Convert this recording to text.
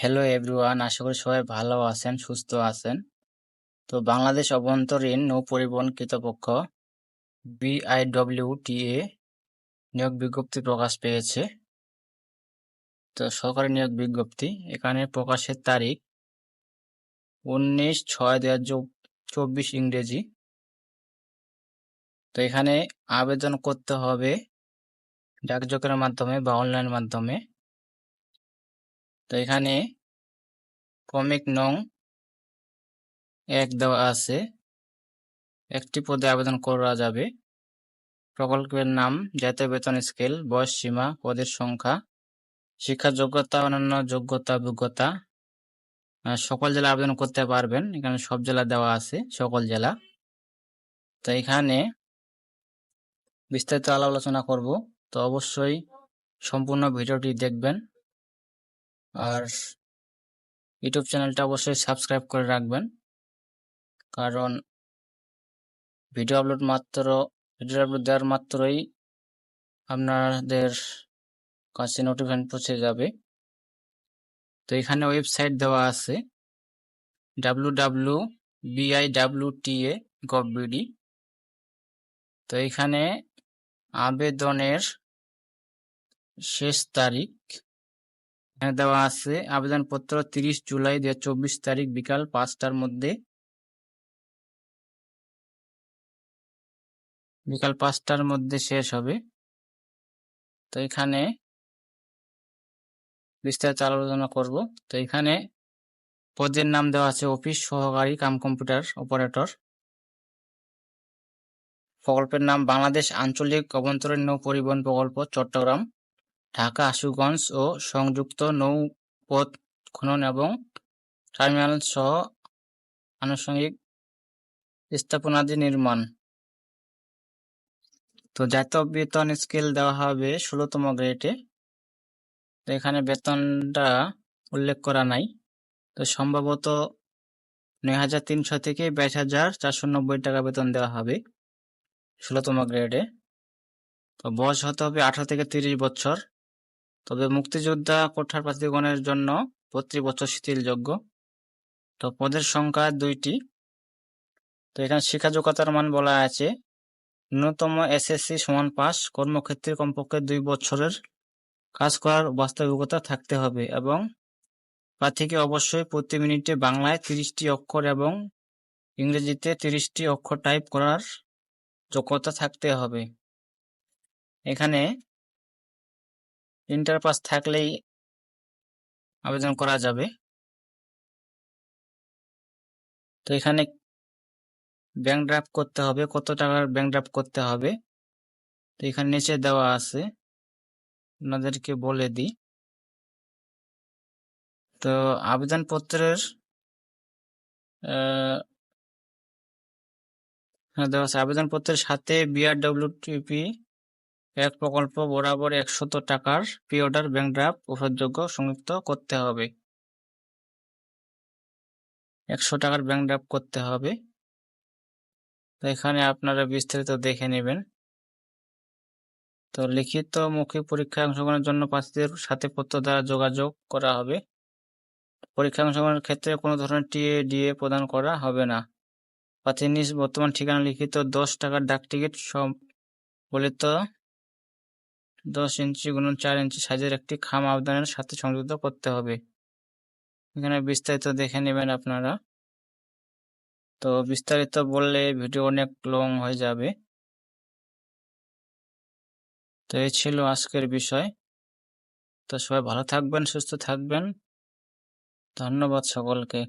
Hello everyone আশা করি সবাই ভালো আছেন, সুস্থ আছেন। তো বাংলাদেশ অভ্যন্তরীণ নৌ পরিবহন কর্তৃপক্ষ বিআইডব্লিউটিএ নিয়োগ বিজ্ঞপ্তি প্রকাশ পেয়েছে। তো সরকারি নিয়োগ বিজ্ঞপ্তি, এখানে প্রকাশের তারিখ উনিশ ছয় দু হাজার চব্বিশ ইংরেজি। তো এখানে আবেদন করতে হবে ডাকযোগের মাধ্যমে বা অনলাইন মাধ্যমে। তো এখানে ক্রমিক নং এক দেওয়া আছে। একটি পদে আবেদন করা যাবে। প্রকল্পের নাম, জাতীয় বেতন স্কেল, বয়স সীমা, পদের সংখ্যা, শিক্ষা যোগ্যতা, অন্যান্য যোগ্যতা, অভিজ্ঞতা সকল জেলা আবেদন করতে পারবেন। এখানে সব জেলা দেওয়া আছে, সকল জেলা। তো এখানে বিস্তারিত আলাপ আলোচনা করব। তো অবশ্যই সম্পূর্ণ ভিডিওটি দেখবেন। আর ইউটিউব চ্যানেলটা অবশ্যই সাবস্ক্রাইব করে রাখবেন। কারণ ভিডিও আপলোড মাত্র ভিডিও আপলোড দেওয়ার মাত্রই আপনাদের কাছে নোটিফিকেশন পৌঁছে যাবে। তো এখানে ওয়েবসাইট দেওয়া আছে W W BI W A gov BD তো এখানে আবেদনের শেষ তারিখ দেওয়া আছে, আবেদনপত্র তিরিশ জুলাই দু চব্বিশ তারিখ বিকাল পাঁচটার মধ্যে। বিকাল পাঁচটার মধ্যে শেষ হবে। তো এখানে বিস্তারিত আলোচনা করব। তো এখানে পদের নাম দেওয়া আছে, অফিস সহকারী কাম কম্পিউটার অপারেটর। প্রকল্পের নাম বাংলাদেশ আঞ্চলিক অভ্যন্তরীণ নৌ পরিবহন প্রকল্প, চট্টগ্রাম। ঢাকা আশুগঞ্জ ও সংযুক্ত নৌপথ খনন এবং টার্মিনাল সহ আনুষঙ্গিক স্থাপনাদি নির্মাণ। তো জাতীয় বেতন স্কেল দেওয়া হবে ষোলোতম গ্রেডে। তো এখানে বেতনটা উল্লেখ করা নাই। তো সম্ভবত নয় হাজার তিনশো থেকে বাইশ হাজার চারশো নব্বই টাকা বেতন দেওয়া হবে ষোলোতম গ্রেডে। তো বয়স হতে হবে আঠারো থেকে তিরিশ বছর। তবে মুক্তিযোদ্ধা কোঠার প্রার্থীগণের জন্য প্রতি বছর শিথিলযোগ্য। তো পদের সংখ্যা দুইটি। তো এখানে শিক্ষা যোগ্যতার মান বলা আছে। ন্যূনতম এসএসসি সমান পাস কর্মক্ষেত্রে কমপক্ষে দুই বছরের কাজ করার বাস্তবিকতা থাকতে হবে এবং প্রার্থীকে অবশ্যই প্রতি মিনিটে বাংলায় তিরিশটি অক্ষর এবং ইংরেজিতে তিরিশটি অক্ষর টাইপ করার যোগ্যতা থাকতে হবে। এখানে ইন্টার পাস থাকলেই আবেদন করা যাবে। তো এখানে ব্যাংক ড্রাফট করতে হবে, কত টাকার ব্যাংক ড্রাফট করতে হবে। তো এখানে নিচে দেওয়া আছে, আপনাদেরকে বলে দিই। তো আবেদনপত্রের দেওয়া আছে। আবেদনপত্রের সাথে বিআরডব্লিউটিপি এক প্রকল্প বরাবর একশত টাকার প্রি অর্ডার ব্যাংক ড্রাফট উপযোগ্য সংযুক্ত করতে হবে। একশো টাকার ব্যাংক ড্রাফট করতে হবে। তো এখানে আপনারা বিস্তারিত দেখে নেবেন। তো লিখিত মৌখিক পরীক্ষায় অংশগ্রহণের জন্য প্রার্থীদের সাথে পত্র দ্বারা যোগাযোগ করা হবে। পরীক্ষা অংশগ্রহণের ক্ষেত্রে কোনো ধরনের টিএ ডিএ প্রদান করা হবে না। প্রার্থীর নিজ বর্তমান ঠিকানা লিখিত দশ টাকার ডাক টিকিট বলিত দশ ইঞ্চি গুণন চার ইঞ্চি সাইজের একটি খাম আবেদনের সাথে সংযুক্ত করতে হবে। এখানে বিস্তারিত দেখে নেবেন আপনারা। তো বিস্তারিত বললে ভিডিও অনেক লং হয়ে যাবে। তো এই ছিল আজকের বিষয়। তো সবাই ভালো থাকবেন, সুস্থ থাকবেন। ধন্যবাদ সকলকে।